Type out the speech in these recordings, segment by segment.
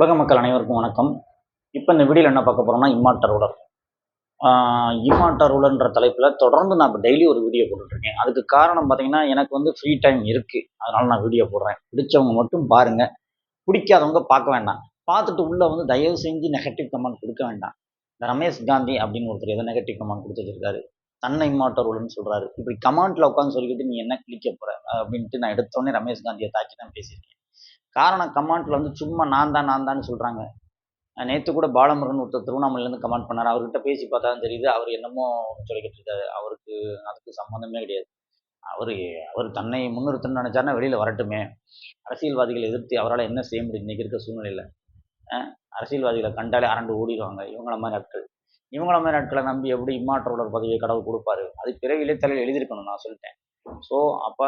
உலக மக்கள் அனைவருக்கும் வணக்கம். இப்போ இந்த வீடியோவில் என்ன பார்க்க போகிறோம்னா இம்மாட்டர் ரூலர். இம்மாட்டர் ரூலர்ன்ற தலைப்பில் தொடர்ந்து நான் இப்போ டெய்லி ஒரு வீடியோ போட்டுட்ருக்கேன். அதுக்கு காரணம் பார்த்தீங்கன்னா எனக்கு வந்து ஃப்ரீ டைம் இருக்குது அதனால் நான் வீடியோ போடுறேன். பிடிச்சவங்க மட்டும் பாருங்கள் பிடிக்காதவங்க பார்க்க வேண்டாம். பார்த்துட்டு உள்ளே வந்து தயவு செஞ்சு நெகட்டிவ் கமெண்ட் கொடுக்க வேண்டாம். இந்த ரமேஷ் காந்தி அப்படின்னு ஒருத்தர் எதை நெகட்டிவ் கமெண்ட் கொடுத்துருக்காரு தன்னை இம்மாட்டர் ரூலர்னு சொல்கிறாரு இப்படி கமெண்ட்டில் உட்காந்து சொல்லிக்கிட்டு நீ என்ன கிளிக்க போகிற அப்படின்ட்டு நான் எடுத்தோடனே ரமேஷ் காந்தியை தாக்கி தான் பேசியிருக்கேன். காரணம் கமெண்ட்டில் வந்து சும்மா நான் தான் நான் தான் சொல்கிறாங்க நேற்று கூட பாலமுருகன் ஒருத்தர் திருவண்ணாமலையிலேருந்து கமெண்ட் பண்ணார். அவர்கிட்ட பேசி பார்த்தா தான் தெரியுது அவர் என்னமோ சொல்லிக்கிட்டு இருக்காரு. அவருக்கு அதுக்கு சம்மந்தமே கிடையாது. அவர் அவர் தன்னை முன்னிறுத்தணும்னு நினச்சாருன்னா வெளியில் வரட்டுமே. அரசியல்வாதிகளை எதிர்த்து அவரால் என்ன செய்ய முடியும்? இன்றைக்கி இருக்க சூழ்நிலையில். அரசியல்வாதிகளை கண்டாலே அரண்டு ஓடிடுவாங்க. இவங்கள மாதிரி ஆட்கள். இவங்கள மாதிரி ஆட்களை நம்பி எப்படி இம்மாற்றோட பதவியை கடவுள் கொடுப்பாரு? அது பிறவிலே தலையில் எழுதியிருக்கணும் நான் சொல்லிட்டேன். ஸோ அப்போ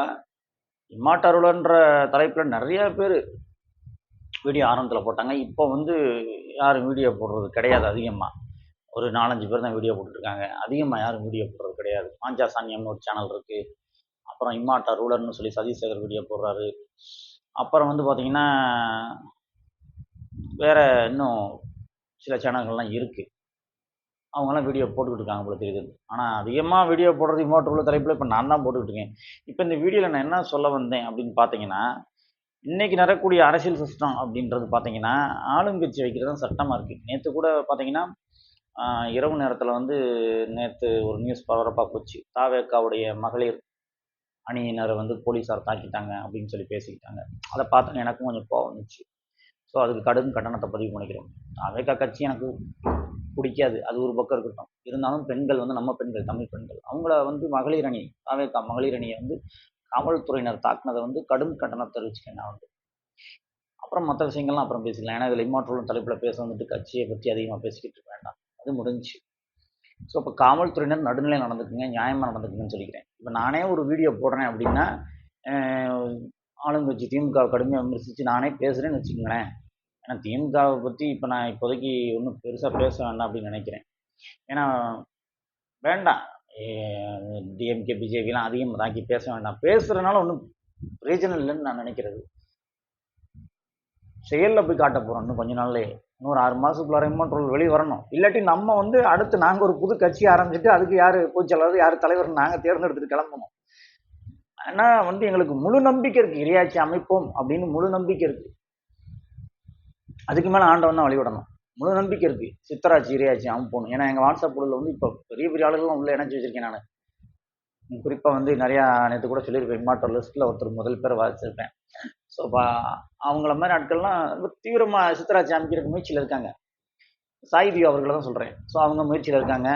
இம்மாட்டருளன்ற தலைப்பில் நிறைய பேர் வீடியோ ஆரம்பத்தில் போட்டாங்க. இப்போ வந்து யாரும் வீடியோ போடுறது கிடையாது அதிகமாக ஒரு நாலஞ்சு பேர் தான் வீடியோ போட்டுருக்காங்க. அதிகமாக யாரும் வீடியோ போடுறது கிடையாது. மாஞ்சா சாணியம்னு ஒரு சேனல் இருக்குது அப்புறம் இம்மாட்டா ரூலர்னு சொல்லி சதீஷ் வீடியோ போடுறாரு. அப்புறம் வந்து பார்த்திங்கன்னா வேறு இன்னும் சில சேனல்கள்லாம் இருக்குது அவங்களாம் வீடியோ போட்டுக்கிட்டு இருக்காங்க போல தெரியுது. ஆனால் அதிகமாக வீடியோ போடுறது இமோட் உள்ள தலைப்பில் இப்போ நான் தான் போட்டுக்கிட்டு இருக்கேன் இப்போ இந்த வீடியோவில் நான் என்ன சொல்ல வந்தேன் அப்படின்னு பார்த்தீங்கன்னா இன்றைக்கி நடக்கக்கூடிய அரசியல் சிஸ்டம் அப்படின்றது பார்த்தீங்கன்னா ஆளுங்கட்சி வைக்கிறது தான் சட்டமாக இருக்குது நேற்று கூட பார்த்தீங்கன்னா இரவு நேரத்தில் வந்து நேற்று ஒரு நியூஸ் பரபரப்பாக போச்சு. தாவேக்காவுடைய மகளிர் அணியினரை வந்து போலீஸார் தாக்கிட்டாங்க அப்படின்னு சொல்லி பேசிக்கிட்டாங்க. அதை பார்த்தோன்னே எனக்கும் கொஞ்சம் கோவம் வந்துச்சு. ஸோ அதுக்கு கடும் கட்டணத்தை பதிவு பண்ணிக்கிறோம். தாவேக்கா கட்சி எனக்கு பிடிக்காது. அது ஒரு பக்கம் இருக்கட்டும். இருந்தாலும் பெண்கள் வந்து நம்ம பெண்கள் தமிழ் பெண்கள். அவங்கள வந்து மகளிர் அணி தாவேக்கா மகளிர் அணியை வந்து காவல்துறையினர் தாக்குனதை வந்து கடும் கட்டணம் தெரிவிச்சுக்கேன் நான் வந்து. அப்புறம் மற்ற விஷயங்கள்லாம் அப்புறம் பேசிக்கலாம். ஏன்னா இதில் இம்மாற்றலும் தலைப்பில் பேச வந்துட்டு கட்சியை பற்றி அதிகமாக பேசிக்கிட்டு இருக்க வேண்டாம். அது முடிஞ்சு ஸோ இப்போ காவல்துறையினர் நடுநிலை நடந்துக்குங்க நியாயமாக நடந்துக்குங்கன்னு சொல்லிக்கிறேன். இப்போ நானே ஒரு வீடியோ போடுறேன் அப்படின்னா ஆளுங்கட்சி திமுக கடுமையாக விமர்சித்து நானே பேசுகிறேன்னு வச்சுக்கோங்களேன். ஏன்னா திமுகவை பற்றி இப்போ நான் இப்போதைக்கு ஒன்றும் பெருசாக பேச வேண்டாம் அப்படின்னு நினைக்கிறேன். ஏன்னா வேண்டாம். டிஎம்கே பிஜேபிலாம் அதிகம் தாக்கி பேச வேண்டாம். பேசுகிறனால ஒன்றும் பிரயோஜனம் இல்லைன்னு நான் நினைக்கிறது. செயலில் போய் காட்ட போகிறோம் இன்னும் கொஞ்ச நாள்லேயே. இன்னொரு ஆறு மாதத்துக்குள்ள இம்மோட்ரோல் வெளியே வரணும். இல்லாட்டி நம்ம வந்து அடுத்து நாங்கள் ஒரு புது கட்சி ஆரம்பிச்சுட்டு அதுக்கு யார் பொதுச்செயலாளர் யார் தலைவர் நாங்கள் தேர்ந்தெடுத்துட்டு கிளம்பணும். ஆனால் வந்து எங்களுக்கு முழு நம்பிக்கை இருக்குது இரையாட்சி அமைப்போம் அப்படின்னு முழு நம்பிக்கை இருக்குது அதுக்கு மேலே ஆண்டவன் தான் வழிவிடணும் முழு நம்பிக்கை இருக்குது சித்தராட்சி இரையாட்சி அமைப்போம் ஏன்னா எங்கள் வாட்ஸ்அப் குழுவில் வந்து இப்போ பெரிய பெரிய ஆளுகளும் உள்ளே இணைச்சி வச்சுருக்கேன் நான். குறிப்பாக வந்து நிறையா நேற்று கூட சொல்லியிருப்பேன். இம்மாட்டர் லிஸ்ட்டில் ஒருத்தர் முதல் பேர் வாசிச்சிருப்பேன். ஸோ அவங்கள மாதிரி ஆட்கள்லாம் ரொம்ப தீவிரமாக சித்தராட்சி அமைக்கிறதுக்கு முயற்சியில் இருக்காங்க. சாய்தி அவர்களை தான் சொல்கிறேன் ஸோ அவங்க முயற்சியில் இருக்காங்க.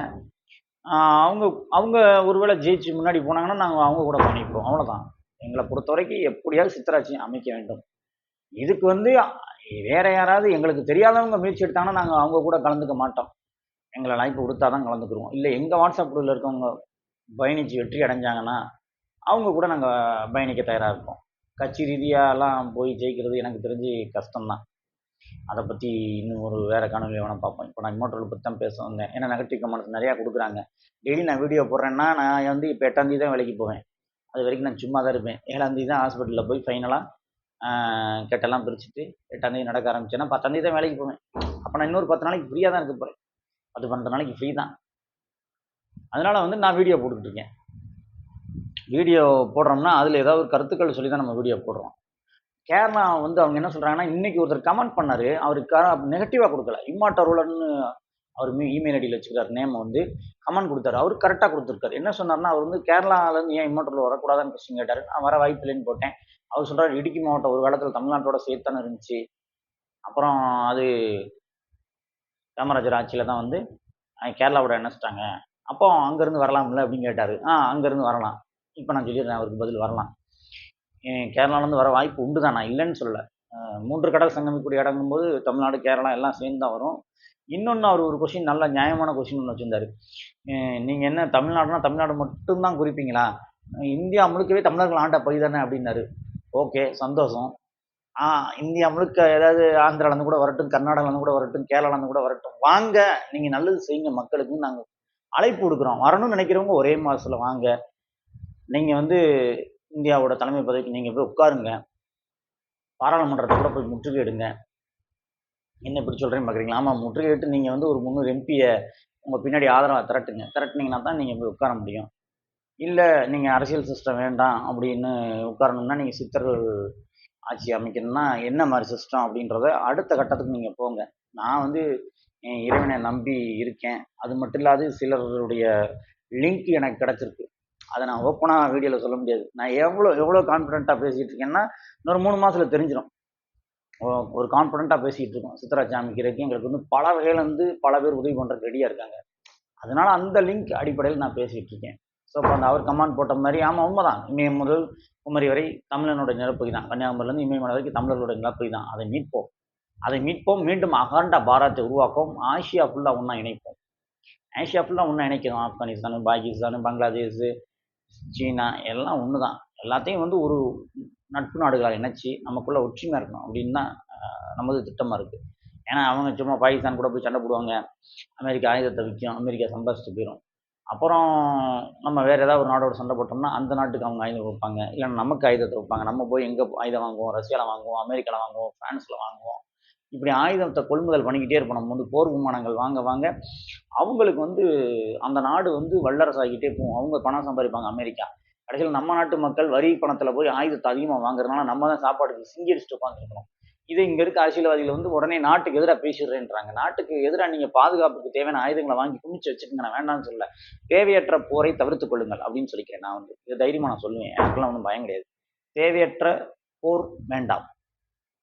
அவங்க அவங்க ஒருவேளை ஜெயிச்சு முன்னாடி போனாங்கன்னா நாங்கள் அவங்க கூட பண்ணிப்போம். அவ்வளோதான் எங்களை பொறுத்த வரைக்கும் எப்படியாவது சித்தராட்சி அமைக்க வேண்டும். இதுக்கு வந்து வேற யாராவது எங்களுக்கு தெரியாதவங்க முயற்சி எடுத்தாங்கன்னா நாங்கள் அவங்க கூட கலந்துக்க மாட்டோம். எங்களை லைஃப் கொடுத்தா தான் கலந்துக்குருவோம். இல்லை எங்கள் வாட்ஸ்அப் குழுவில் இருக்கவங்க பயணிச்சு வெற்றி அடைஞ்சாங்கன்னா அவங்க கூட நாங்கள் பயணிக்க தயாராக இருப்போம். கட்சி ரீதியாலாம் போய் ஜெயிக்கிறது எனக்கு தெரிஞ்சு கஷ்டம்தான். அதை பற்றி இன்னும் ஒரு வேறு காணொலி வேணால் பார்ப்போம். இப்போ நான் இமோட்டல் பற்றி தான் பேச வந்தேன். ஏன்னா நெகட்டிவ் கமெண்ட்ஸ் நிறையா கொடுக்குறாங்க. டெய்லி நான் வீடியோ போடுறேன்னா நான் வந்து இப்போ எட்டாந்தேதி தான் வேலைக்கு போவேன். அது வரைக்கும் நான் சும்மா தான் இருப்பேன் ஏழாந்தேதி தான் ஹாஸ்பிட்டலில் போய் ஃபைனலாக கெட்டெல்லாம் பிரிச்சுட்டு எட்டாந்தேதி நடக்க ஆரம்பிச்சேன்னா பத்தாந்தேதி தான் வேலைக்கு போவேன். அப்போ நான் இன்னொரு பத்து நாளைக்கு ஃப்ரீயாக தான் இருக்க போகிறேன் பத்து பன்னெண்டு நாளைக்கு ஃப்ரீ தான். அதனால் வந்து நான் வீடியோ போட்டுக்கிட்டு இருக்கேன். வீடியோ போடுறோம்னா அதில் ஏதாவது ஒரு கருத்துக்கள் சொல்லி தான் நம்ம வீடியோ போடுறோம். கேரளா வந்து அவங்க என்ன சொல்கிறாங்கன்னா இன்றைக்கி ஒருத்தர் கமெண்ட் பண்ணார். அவருக்கு நெகட்டிவாக கொடுக்கல. இம்மாட்ட ரூலர்னு அவர் இமெயில் ஐடியில் வச்சுக்கிறார். நேம் வந்து கமெண்ட் கொடுத்தாரு. அவர் கரெக்டாக கொடுத்துருக்காரு. என்ன சொன்னார்னா அவர் வந்து கேரளாவிலேருந்து ஏன் இம்மாட்டரில் வரக்கூடாதுன்னு கொஸ்டின் கேட்டார். நான் வர வாய்ப்பு இல்லைன்னு போட்டேன். அவர் சொல்கிறார் இடுக்கி மாவட்டம் ஒரு காலத்தில் தமிழ்நாட்டோட சேர்த்தானே இருந்துச்சு. அப்புறம் அது காமராஜர் ஆட்சியில் தான் வந்து கேரளாவோட இணைச்சிட்டாங்க. அப்போ அங்கேருந்து வரலாம்ல? அப்படின்னு கேட்டார். ஆ அங்கேருந்து வரலாம். இப்போ நான் சொல்லிடுறேன் அவருக்கு பதில் வரலாம். கேரளாலேருந்து வர வாய்ப்பு உண்டு தான் நான் இல்லைன்னு சொல்லலை. மூன்று கடல் சங்கமிக்கூடிய இடங்கும்போது தமிழ்நாடு கேரளா எல்லாம் சேர்ந்து தான் வரும். இன்னொன்று அவர் ஒரு கொஷின் நல்ல நியாயமான கொஷின் ஒன்று வச்சுருந்தார். நீங்கள் என்ன தமிழ்நாடுனா தமிழ்நாடு மட்டும்தான் குறிப்பீங்களா? இந்தியா முழுக்கவே தமிழர்கள் ஆண்ட பகுதி தானே அப்படின்னாரு. ஓகே சந்தோஷம். ஆ இந்தியா முழுக்க ஏதாவது ஆந்திராலேருந்து கூட வரட்டும் கர்நாடகாலேருந்து கூட வரட்டும் கேரளாலேருந்து கூட வரட்டும். வாங்க நீங்கள் நல்லது செய்யுங்க மக்களுக்கு. நாங்கள் அழைப்பு கொடுக்குறோம். வரணும்னு நினைக்கிறவங்க ஒரே மாதத்தில் வாங்க. நீங்கள் வந்து இந்தியாவோட தலைமை பதவிக்கு நீங்கள் போய் உட்காருங்க. பாராளுமன்றத்தை கூட போய் முற்றுகையிடுங்க. என்ன இப்படி சொல்கிறேன்னு பார்க்குறீங்களா ஆமாம் முற்றுகையிட்டு நீங்கள் வந்து ஒரு முந்நூறு எம்பியை உங்கள் பின்னாடி ஆதரவை திரட்டுங்க. திரட்டுனீங்கன்னா தான் நீங்கள் போய் உட்கார முடியும். இல்லை நீங்கள் அரசியல் சிஸ்டம் வேண்டாம் அப்படின்னு உட்காரணும்னா நீங்கள் சித்தர்கள் ஆட்சி அமைக்கணும்னா என்ன மாதிரி சிஸ்டம் அப்படின்றத அடுத்த கட்டத்துக்கு நீங்கள் போங்க. நான் வந்து என் இறைவனை நம்பி இருக்கேன். அது மட்டும் இல்லாது சிலருடைய லிங்க் எனக்கு கிடச்சிருக்கு. அதை நான் ஓப்பனாக வீடியோவில் சொல்ல முடியாது. நான் எவ்வளோ எவ்வளோ கான்ஃபிடென்ட்டாக பேசிகிட்டு இருக்கேன்னா இன்னொரு மூணு மாதத்தில் தெரிஞ்சிடும் ஒரு கான்ஃபிடென்ட்டாக பேசிகிட்டு இருக்கோம். சித்தராஜ் சாமிக்கிறதுக்கு எங்களுக்கு வந்து பல வகையில் வந்து பல பேர் உதவி பண்ணுறதுக்கு ரெடியாக இருக்காங்க. அதனால் அந்த லிங்க் அடிப்படையில் நான் பேசிகிட்டு இருக்கேன். ஸோ இப்போ அந்த அவர் கமாண்ட் போட்ட மாதிரி ஆமாம் உண்மை தான் இமயம் முதல் குமரி வரை தமிழனுடைய நிலப்பகுதி தான் கன்னியாகுமரியிலேருந்து இமயமலை வரைக்கும் தமிழர்களுடைய நிலப்பகுதி தான் அதை மீட்போம். அதை மீட்போம். மீண்டும் அகண்ட பாரத்தை உருவாக்கும் ஆசியா ஃபுல்லாக ஒன்றா இணைப்போம். ஆசியா ஃபுல்லாக ஒன்றா இணைக்கணும் ஆப்கானிஸ்தான் பாகிஸ்தான் பங்களாதேஷ் சீனா எல்லாம் ஒன்று தான் எல்லாத்தையும் வந்து ஒரு நட்பு நாடுகளாக இணைச்சி நமக்குள்ள ஒற்றுமையாக இருக்கணும் அப்படின்னு தான் நமது திட்டமாக இருக்குது ஏன்னா அவங்க சும்மா பாகிஸ்தான் கூட போய் சண்டை போடுவாங்க. அமெரிக்கா ஆயுதத்தை விற்கும் அமெரிக்கா சம்பாதிச்சுட்டு போயிடும் அப்புறம் நம்ம வேறு ஏதாவது ஒரு நாடோட சண்டை போட்டோம்னா அந்த நாட்டுக்கு அவங்க ஆயுதம் கொடுப்பாங்க. இல்லைன்னா நமக்கு ஆயுதத்தை வைப்பாங்க நம்ம போய் எங்கே ஆயுதம் வாங்குவோம்? ரஷ்யாவில் வாங்குவோம்? அமெரிக்காவில் வாங்குவோம்? ஃப்ரான்ஸில் வாங்குவோம்? இப்படி ஆயுதத்தை கொள்முதல் பண்ணிக்கிட்டே இருப்போம் நம்ம வந்து போர் விமானங்கள் வாங்க வாங்க. அவங்களுக்கு வந்து அந்த நாடு வந்து வல்லரசாகிட்டே போகும். அவங்க பணம் சம்பாதிப்பாங்க அமெரிக்கா. கடைசியில் நம்ம நாட்டு மக்கள் வரி பணத்தில் போய் ஆயுதத்தை அதிகமாக வாங்குறதுனால நம்ம தான் சாப்பாடுக்கு சிங்கடிச்சுட்டு உட்காந்துருக்கணும் இதே இங்கே இருக்க அரசியல்வாதிகள் வந்து உடனே நாட்டுக்கு எதிராக பேசிடுறேன்றாங்க. நாட்டுக்கு எதிராக நீங்கள் பாதுகாப்புக்கு தேவையான ஆயுதங்களை வாங்கி குமிச்சு வச்சுக்கோங்க நான் வேண்டாம்னு சொல்ல தேவையற்ற போரை தவிர்த்து கொள்ளுங்கள் அப்படின்னு சொல்லிக்கிறேன் நான் வந்து. இது தைரியமாக நான் சொல்லுவேன். எனக்குலாம் ஒன்றும் பயம் கிடையாது. தேவையற்ற போர் வேண்டாம்.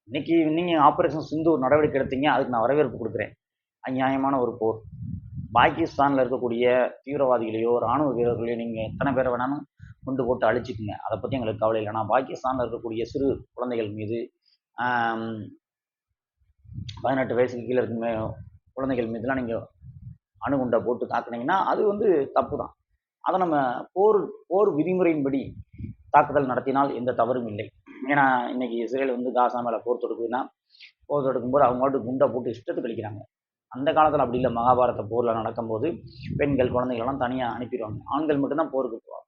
இன்னைக்கு நீங்கள் ஆப்ரேஷன் சிந்தூர் நடவடிக்கை எடுத்தீங்க அதுக்கு நான் வரவேற்பு கொடுக்குறேன். அநியாயமான ஒரு போர். பாகிஸ்தானில் இருக்கக்கூடிய தீவிரவாதிகளையோ ராணுவ வீரர்களையோ நீங்கள் எத்தனை பேரை வேணாலும் கொண்டு போட்டு அழிச்சிக்குங்க. அதை பற்றி எங்களுக்கு கவலை இல்லை. ஆனால் பாகிஸ்தானில் இருக்கக்கூடிய சிறு குழந்தைகள் மீது பதினெட்டு வயசுக்கு கீழே இருக்குமே குழந்தைகள் மீதுலாம் நீங்கள் அணுகுண்டை போட்டு தாக்குனீங்கன்னா அது வந்து தப்பு தான் அதை நம்ம போர் போர் விதிமுறையின்படி தாக்குதல் நடத்தினால் எந்த தவறும் இல்லை. ஏன்னா இன்னைக்கு இஸ்ரேல் வந்து காசா மேலே போர் தொடுக்குதுன்னா போர் தொடுக்கும்போது அவங்க மட்டும் குண்டை போட்டு இஷ்டத்துக்கு அடிக்கிறாங்க அந்த காலத்தில் அப்படி இல்லை. மகாபாரத போரில் நடக்கும்போது பெண்கள் குழந்தைகளெல்லாம் தனியாக அனுப்பிடுவாங்க. ஆண்கள் மட்டும்தான் போருக்கு போவாங்க.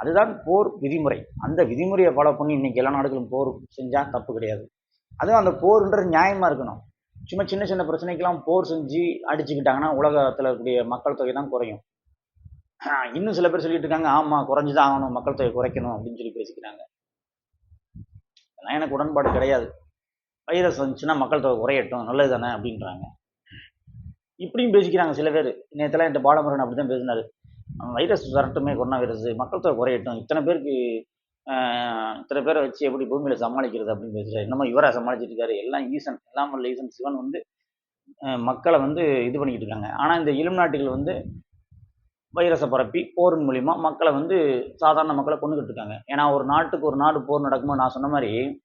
அதுதான் போர் விதிமுறை. அந்த விதிமுறையை ஃபாலோ பண்ணி இன்றைக்கி எல்லா நாடுகளும் போர் செஞ்சால் தப்பு கிடையாது. அதுவும் அந்த போர்ன்றது நியாயமாக இருக்கணும். சும்மா சின்ன சின்ன பிரச்சனைக்கெல்லாம் போர் செஞ்சு அடிச்சுக்கிட்டாங்கன்னா உலகத்தில் இருக்கக்கூடிய மக்கள் தொகை தான் குறையும். இன்னும் சில பேர் சொல்லிட்டு இருக்காங்க ஆமாம் குறைஞ்சு தான் ஆகணும் மக்கள் தொகை குறைக்கணும் அப்படின்னு சொல்லி பேசிக்கிறாங்க. நான் எனக்கு உடன்பாடு கிடையாது. வைரஸ் வந்துச்சுன்னா மக்கள் தொகை குறையட்டும் நல்லது தானே அப்படின்றாங்க. இப்படியும் பேசிக்கிறாங்க சில பேர். நேற்றுலாம் என்கிட்ட பாலமுருகன் அப்படி தான் பேசினார் வைரஸ் வரட்டுமே கொரோனா வைரஸ். மக்கள் தொகை குறையட்டும். இத்தனை பேருக்கு இத்தனை பேரை வச்சு எப்படி பூமியில் சமாளிக்கிறது? அப்படின்னு பேசுகிறாரு என்னமோ இவராக சமாளிச்சிட்டு இருக்காரு. எல்லாம் ஈசன் எல்லாம் வல்ல ஈசன் சிவன் வந்து மக்களை வந்து இது பண்ணிக்கிட்டு இருக்காங்க. ஆனால் இந்த இளம் நாட்டுகள் வந்து வைரஸை பரப்பி போரின் மூலிமா மக்களை வந்து சாதாரண மக்களை கொண்டுகிட்டு இருக்காங்க. ஏன்னா ஒரு நாட்டுக்கு ஒரு நாடு போர் நடக்கும்போது நான் சொன்ன மாதிரி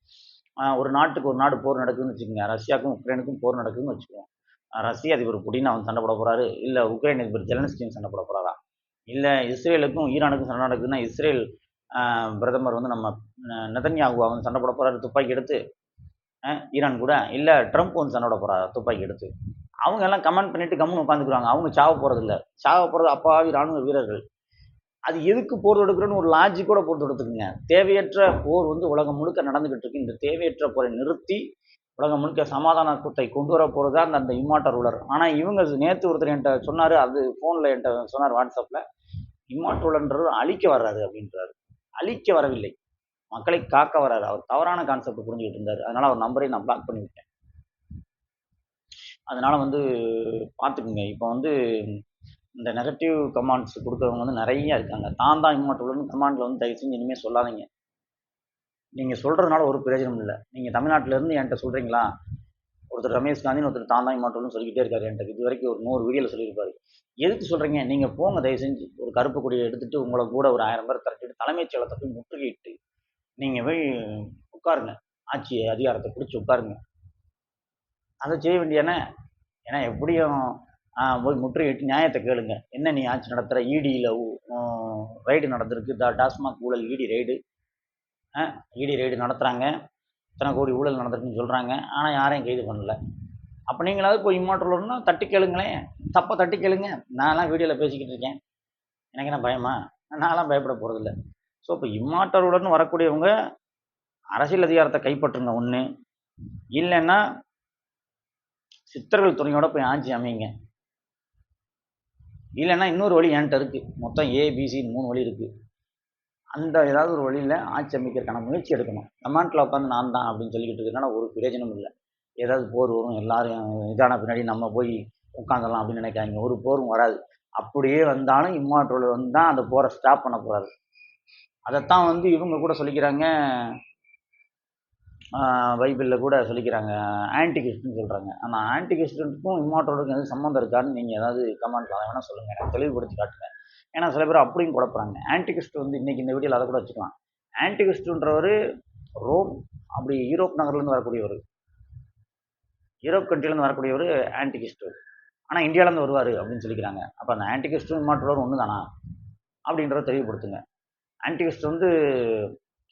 ஒரு நாட்டுக்கு ஒரு நாடு போர் நடக்குதுன்னு வச்சுக்கோங்க. ரஷ்யாவுக்கும் உக்ரைனுக்கும் போர் நடக்குதுன்னு வச்சுக்குவோம் ரஷ்ய அதிபர் புடின் அவன் சண்டை போட போறாரு. இல்லை உக்ரைன் அதிபர் ஜெலன்ஸ்கியும் சண்டை போட போறாரா? இல்லை இஸ்ரேலுக்கும் ஈரானுக்கும் சண்டை நடக்குதுன்னா இஸ்ரேல் பிரதமர் வந்து நம்ம ந- வந்து அவன் சண்டை போட போறாரு. துப்பாக்கி எடுத்து ஈரான் கூட இல்லை ட்ரம்ப் வந்து தன்னோட போட துப்பாக்கி எடுத்து. அவங்க எல்லாம் கமெண்ட் பண்ணிட்டு கம்முன்னு உட்காந்துக்குறாங்க அவங்க சாவ போறது இல்ல சாவ போகிறது அப்பாவி ராணுவ வீரர்கள். அது எதுக்கு போர் தொடுக்கிறோன்னு ஒரு லாஜிக்கோட போர் தொடுத்துக்குங்க. தேவையற்ற போர் வந்து உலகம் முழுக்க நடந்துகிட்டு இருக்கு. இந்த தேவையற்ற போரை நிறுத்தி உலகம் முழுக்க சமாதானத்தை கொண்டு வர போகிறது தான் அந்த இம்மாட்டர் ரூலர் ஆனால் இவங்க நேற்று ஒருத்தர் என்கிட்ட சொன்னார். அது ஃபோனில் என்கிட்ட சொன்னார் வாட்ஸ்அப்பில் இம்மாட்டர் அழிக்க வர்றாரு அப்படின்றாரு. அழிக்க வரவில்லை. மக்களை காக்க வராரு அவர் தவறான கான்செப்ட் புரிஞ்சுக்கிட்டு இருந்தாரு. அதனால அவர் நம்பரை நான் பிளாக் பண்ணிவிட்டேன். அதனால வந்து பார்த்துக்குங்க. இப்போ வந்து இந்த நெகட்டிவ் கமாண்ட்ஸ் கொடுக்குறவங்க வந்து நிறைய இருக்காங்க. தான் தான் இம்மாட்டோலன்னு கமாண்டில் வந்து தயவு செஞ்சு இனிமேல் சொல்லாதீங்க. நீங்கள் சொல்கிறதுனால ஒரு பிரயோஜனம் இல்லை. நீங்கள் தமிழ்நாட்டிலேருந்து என்கிட்ட சொல்கிறீங்களா ஒருத்தர் ரமேஷ் காந்தின்னு ஒருத்தர் தான் தான் இம்மாட்டோல்னு சொல்லிக்கிட்டே இருக்காரு என்கிட்ட. இது வரைக்கும் ஒரு நூறு வீடியோவில் சொல்லியிருப்பாரு. எதுக்கு சொல்கிறீங்க நீங்கள் போங்க தயவு செஞ்சு. ஒரு கருப்பு கொடியை எடுத்துகிட்டு உங்களை கூட ஒரு ஆயிரம் பேர் திரட்டிட்டு தலைமைச் செயலத்தை போய் முற்றுகையிட்டு நீங்கள் போய் உட்காருங்க. ஆட்சி அதிகாரத்தை பிடிச்சி உட்காருங்க. அதை செய்ய வேண்டியன ஏன்னா எப்படியும் போய் முற்றுகையிட்டு நியாயத்தை கேளுங்க. என்ன நீ ஆட்சி நடத்துகிற இடியில் ரைடு நடந்திருக்கு. டா டாஸ்மாக் ஊழல் இடி ரைடு இடி ரைடு நடத்துகிறாங்க இத்தனை கோடி ஊழல் நடந்திருக்குன்னு சொல்கிறாங்க ஆனால் யாரையும் கைது பண்ணல. அப்போ நீங்களாவது போய் இம்மாற்றலன்னா தட்டி கேளுங்களேன். தப்பை தட்டி கேளுங்க. நான்லாம் வீடியோவில் பேசிக்கிட்டு இருக்கேன். எனக்கு என்ன பயமா? நான்லாம் பயப்பட போகிறதில்ல ஸோ இப்போ இம்மாட்டருடன் வரக்கூடியவங்க அரசியல் அதிகாரத்தை கைப்பற்றுங்க ஒன்று இல்லைன்னா சித்தர்கள் துணையோட போய் ஆட்சி அமைங்க. இல்லைன்னா இன்னொரு வழி என்கிட்ட இருக்குது மொத்தம் ஏபிசின்னு மூணு வழி இருக்குது அந்த ஏதாவது ஒரு வழியில் ஆட்சி அமைக்கிறதுக்கான முயற்சி எடுக்கணும். கமாண்டில் உட்காந்து நான் தான் அப்படின்னு சொல்லிக்கிட்டு இருக்கனால ஒரு பிரயோஜனம் இல்லை. ஏதாவது போர் வரும் எல்லாரும் இதான பின்னாடி நம்ம போய் உட்காந்துடலாம் அப்படின்னு நினைக்காங்க ஒரு போரும் வராது. அப்படியே வந்தாலும் இம்மாற்றோல் வந்து தான் அந்த போரை ஸ்டாப் பண்ண போகிறாரு அதைத்தான் வந்து இவங்க கூட சொல்லிக்கிறாங்க. பைபிளில் கூட சொல்லிக்கிறாங்க. ஆன்டி சொல்கிறாங்க ஆனால் ஆன்டி கிறிஸ்டனுக்கும் இம்மாற்றோலுக்கும் எதுவும் சம்மந்தம் இருக்கான்னு நீங்கள் ஏதாவது கமெண்ட்ல அதை வேணால் சொல்லுங்கள் எனக்கு தெளிவுபடுத்தி காட்டுங்க ஏன்னா சில பேர் அப்படியும் குழப்பறாங்க ஆன்டி கிறிஸ்ட் வந்து இன்றைக்கி இந்த வீடியோவில் அதை கூட வச்சுக்கலாம். ஆன்டி கிறிஸ்டுன்றவர் ரோம் அப்படி யூரோப் நகர்லேருந்து வரக்கூடியவர். யூரோப் கண்ட்ரிலேருந்து வரக்கூடியவர் ஆன்டி கிறிஸ்டு ஆனால் இந்தியாவிலேருந்து வருவார் அப்படின்னு சொல்லிக்கிறாங்க. அப்போ அந்த ஆன்டி கிறிஸ்டும் இம்மாற்றோர் ஒன்று தானா அப்படின்றத தெளிவுபடுத்துங்க. ஆன்டி வந்து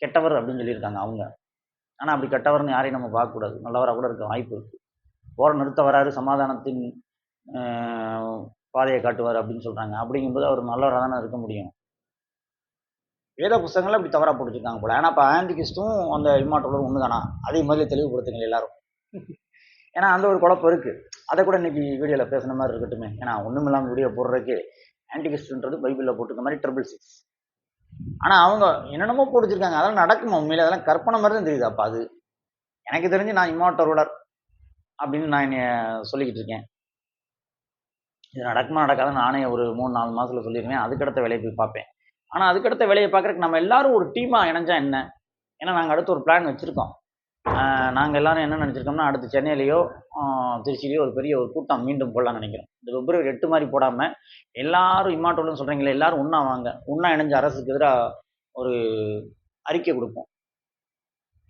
கெட்டவர் அப்படின்னு சொல்லியிருக்காங்க அவங்க. ஆனால் அப்படி கெட்டவர்னு யாரையும் நம்ம பார்க்கக்கூடாது. நல்லவராக கூட இருக்க வாய்ப்பு இருக்குது போரை நிறுத்த வராரு சமாதானத்தின் பாதையை காட்டுவார் அப்படின்னு சொல்கிறாங்க அப்படிங்கும்போது அவர் நல்லவராக தானே இருக்க முடியும். வேத புஸ்தகங்களை அப்படி தவறாக போட்டுருக்காங்க போல. ஏன்னா இப்போ ஆந்திகிஸ்டும் அந்த இம்மாற்றோட ஒன்று தானா அதே மாதிரி தெளிவுபடுத்துங்க எல்லாரும். ஏன்னா அந்த ஒரு குழப்பம் இருக்குது அதை கூட இன்னைக்கு வீடியோவில் பேசுன மாதிரி இருக்கட்டுமே. ஏன்னா ஒன்றும் இல்லாமல் வீடியோ போடுறதுக்கு ஆன்டிகிஸ்ட்ன்றது பைபிளில் போட்டுக்க மாதிரி ட்ரிபிள் சிக்ஸ் ஆனால் அவங்க என்னென்னமோ போட்டு அதெல்லாம் நடக்குமா? உண்மையில அதெல்லாம் கற்பனை மாதிரி தான் தெரியுது. அப்போ அது எனக்கு தெரிஞ்சு நான் இம்மாட்டரோடர் அப்படின்னு நான் என்னை சொல்லிக்கிட்டு இருக்கேன். இது நடக்குமா நடக்காது? நானே ஒரு மூணு நாலு மாதத்தில் சொல்லியிருக்கேன். அதுக்கடுத்த வேலையை போய் பார்ப்பேன். ஆனால் அதுக்கடுத்த வேலையை பார்க்குறதுக்கு நம்ம எல்லாரும் ஒரு டீமாக இணைஞ்சா என்ன? ஏன்னா நாங்கள் அடுத்து ஒரு பிளான் வச்சுருக்கோம். நாங்கள் எல்லாரும் என்ன நினச்சிருக்கோம்னா அடுத்து சென்னையிலையோ திருச்சியிலையோ ஒரு பெரிய ஒரு கூட்டம் மீண்டும் போடலாம்னு நினைக்கிறோம். இந்த பிப்ரவரி எட்டு மாதிரி போடாமல் எல்லாரும் இம்மாட்டோல்னு சொல்கிறீங்களே எல்லாரும் ஒன்றா வாங்க. ஒன்றா இணைஞ்ச அரசுக்கு எதிராக ஒரு அறிக்கை கொடுப்போம்.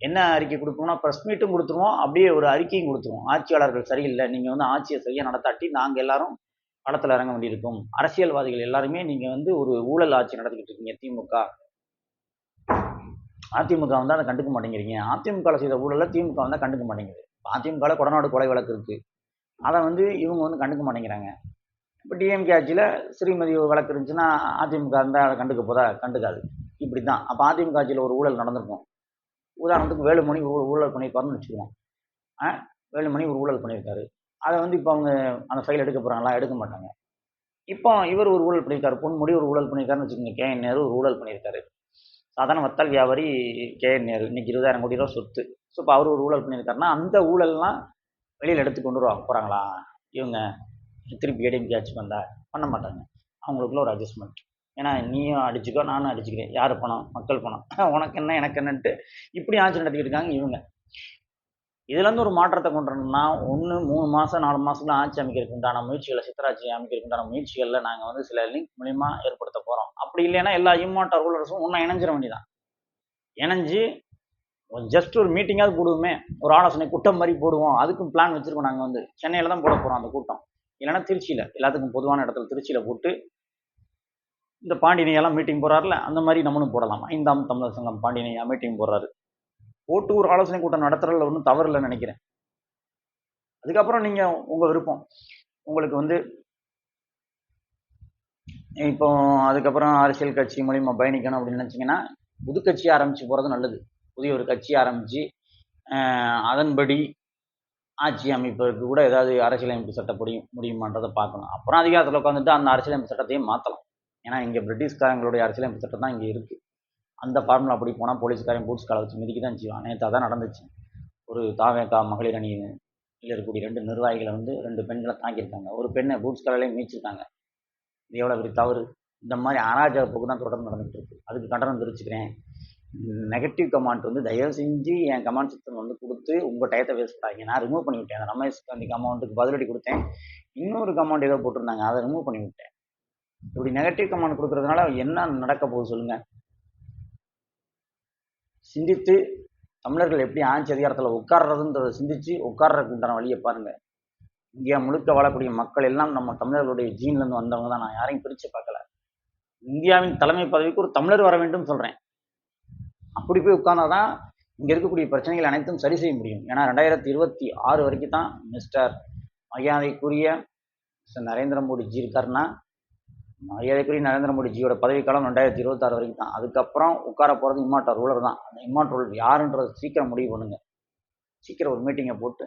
என்ன அறிக்கை கொடுப்போம்னா ப்ரெஸ் மீட்டும் கொடுத்துருவோம் அப்படியே ஒரு அறிக்கையும் கொடுத்துருவோம். ஆட்சியாளர்கள் சரியில்லை நீங்கள் வந்து ஆட்சியை சரியாக நடத்தாட்டி நாங்கள் எல்லாரும் களத்தில் இறங்க வேண்டியிருக்கும். அரசியல்வாதிகள் எல்லாருமே நீங்கள் வந்து ஒரு ஊழல் ஆட்சி நடத்திக்கிட்டு இருக்கீங்க திமுக. அதிமுக வந்து அதை கண்டுக்க மாட்டேங்கிறீங்க. அதிமுகவில் செய்த ஊழலில் திமுக வந்தால் கண்டுக்க மாட்டேங்குது. அதிமுகவில் கொடநாடு கொலை வழக்கு இருக்குது அதை வந்து இவங்க வந்து கண்டுக்க மாட்டேங்கிறாங்க. இப்போ டிஎம்கே ஆட்சியில் ஸ்ரீமதி வழக்கு இருந்துச்சுன்னா அதிமுக இருந்தால் அதை கண்டுக்க போதா? கண்டுக்காது. இப்படி தான் அப்போ அதிமுக ஆட்சியில் ஒரு ஊழல் நடந்திருக்கும். உதாரணத்துக்கு வேலுமணி ஊழல் பண்ணியிருப்பாருன்னு வச்சுக்குவோம் வேலுமணி ஒரு ஊழல் பண்ணியிருக்காரு. அதை வந்து இப்போ அவங்க அந்த ஃபைல் எடுக்க போகிறாங்களா எடுக்க மாட்டாங்க. இப்போ இவர் ஒரு ஊழல் பண்ணியிருக்காரு. பொன்முடி ஒரு ஊழல் பண்ணியிருக்காருன்னு வச்சுக்கோங்க. கே என் நேரு ஒரு ஊழல் பண்ணியிருக்காரு. சாதாரண வத்தல் வியாபாரி கே என் நேரு இன்னைக்கு இருபதாயிரம் கோடி ரூபா சொத்து. ஸோ இப்போ அவர் ஒரு ஊழல் பண்ணியிருக்காருன்னா அந்த ஊழல்லாம் வெளியில் எடுத்து கொண்டு வருவாங்க. போகிறாங்களா இவங்க திருப்பி ஏடிஎம்கே ஆட்சி வந்தா பண்ண மாட்டாங்க. அவங்களுக்குள்ள ஒரு அட்ஜஸ்ட்மெண்ட் ஏன்னா நீயும் அடிச்சுக்கோ நானும் அடிச்சுக்கிறேன். யார் பணம் மக்கள் பணம் உனக்கு என்ன எனக்கு என்னன்ட்டு இப்படி ஆட்சி நடத்திக்கிட்டு இருக்காங்க இவங்க. இதுலேருந்து ஒரு மாற்றத்தை கொண்டு வரணும்னா ஒன்று மூணு மாதம் நாலு மாதத்துல ஆட்சி அமைக்கிறதுக்கு உண்டான முயற்சிகளை சித்தராட்சி அமைக்கிறதுக்கு உண்டான முயற்சிகளில் நாங்கள் வந்து சில லிங்க் மூலிமா ஏற்படுத்த போகிறோம் அப்படி இல்லைன்னா எல்லா இம்மாட்ட ரூலர்ஸும் ஒன்றா இணைஞ்சிட வேண்டியதான் இணைஞ்சு ஜஸ்ட் ஒரு மீட்டிங்காவது போடுவோமே ஒரு ஆலோசனை கூட்டம் மாதிரி போடுவோம். அதுக்கும் பிளான் வச்சுருக்கோம் நாங்கள் வந்து. சென்னையில் தான் போட போகிறோம் அந்த கூட்டம். இல்லைன்னா திருச்சியில் எல்லாத்துக்கும் பொதுவான இடத்துல திருச்சியில் போட்டு இந்த பாண்டினையெல்லாம் மீட்டிங் போகிறாருல அந்த மாதிரி நம்மளும் போடலாம். ஐந்தாம் தமிழர் சங்கம் பாண்டினையா மீட்டிங் போடுறாரு. போட்டு ஒரு ஆலோசனை கூட்டம் நடத்துறதுல ஒன்றும் தவறு நினைக்கிறேன். அதுக்கப்புறம் நீங்கள் உங்கள் விருப்பம். உங்களுக்கு வந்து இப்போ அதுக்கப்புறம் அரசியல் கட்சி மூலியமாக பயணிக்கணும் அப்படின்னு நினச்சிங்கன்னா புது கட்சி ஆரம்பித்து போகிறது நல்லது. புதிய ஒரு கட்சி ஆரம்பித்து அதன்படி ஆட்சி அமைப்பதற்கு கூட ஏதாவது அரசியலமைப்பு சட்டப்படி முடியுமான்றதை பார்க்கணும். அப்புறம் அதிகாரத்தில் உட்காந்துட்டு அந்த அரசியலமைப்பு சட்டத்தையும் மாற்றலாம் ஏன்னா இங்கே பிரிட்டிஷ்காரங்களுடைய அரசியலமைப்பு சட்டம் தான் இங்கே இருக்குது அந்த ஃபார்முலா அப்படி போனால் போலீஸ்காரன் பூட்ஸ் காலை வச்சு மிதிக்க தான் செய்வான். நேற்று தான் நடந்துச்சு. ஒரு தாவேக்கா மகளிர் அணியில் இருக்கக்கூடிய ரெண்டு நிர்வாகிகளை வந்து ரெண்டு பெண்களை தாக்கியிருக்காங்க. ஒரு பெண்ணை பூட்ஸ் காலையிலையும் மீச்சிருக்காங்க. இது எவ்வளோ பெரிய தவறு? இந்த மாதிரி அராஜக போக்கு தான் தொடர்ந்து நடந்துகிட்டு இருக்கு. அதுக்கு கண்டனம் தெரிவிச்சுக்கிறேன். நெகட்டிவ் கமெண்ட் வந்து தயவு செஞ்சு என் கமெண்ட் சிஸ்டம் வந்து கொடுத்து உங்கள் டயத்தை வேஸ்ட் பண்ணாங்க நான் ரிமூவ் பண்ணி விட்டேன். அந்த ரமேஷ் காந்தி கமெண்ட்டுக்கு பதிலடி கொடுத்தேன். இன்னொரு கமெண்ட் ஏதோ போட்டிருந்தாங்க. அதை ரிமூவ் பண்ணி விட்டேன். இப்படி நெகட்டிவ் கமெண்ட் கொடுக்கறதுனால என்ன நடக்க போகுது சொல்லுங்கள் சிந்தித்து தமிழர்கள் எப்படி ஆட்சி அதிகாரத்தில் உட்கார்றதுன்றதை சிந்தித்து உட்கார்றதுக்கு உண்டான வழியை பாருங்கள் இந்தியா முழுக்க வாழக்கூடிய மக்கள் எல்லாம் நம்ம தமிழர்களுடைய ஜீன்லேருந்து வந்தவங்க தான். நான் யாரையும் பிரித்து பார்க்கல. இந்தியாவின் தலைமை பதவிக்கு ஒரு தமிழர் வர வேண்டும் சொல்கிறேன் அப்படி போய் உட்கார்ந்தாதான் இங்கே இருக்கக்கூடிய பிரச்சனைகள் அனைத்தும் சரி செய்ய முடியும். ஏன்னா ரெண்டாயிரத்தி இருபத்தி ஆறு வரைக்கும் தான் மிஸ்டர் மரியாதைக்குரிய மிஸ்டர் நரேந்திர மோடி ஜி இருக்காருன்னா மரியாதைக்குரிய நரேந்திர மோடிஜியோட பதவிக்காலம் ரெண்டாயிரத்தி இருபத்தாறு வரைக்கும் தான் அதுக்கப்புறம் உட்கார போகிறது இம்மாட்ட ரூலர் தான் அந்த இம்மாட்ட ரூலர் யாருன்றது சீக்கிரம் முடிவு பண்ணுங்க. சீக்கிரம் ஒரு மீட்டிங்கை போட்டு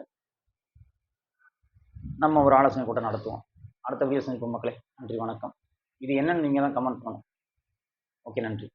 நம்ம ஒரு ஆலோசனை கூட்டம் நடத்துவோம். அடுத்த வீடியோ சந்திப்போம் மக்களே. நன்றி வணக்கம். இது என்னன்னு நீங்கள் தான் கமெண்ட் பண்ணணும். ஓகே நன்றி.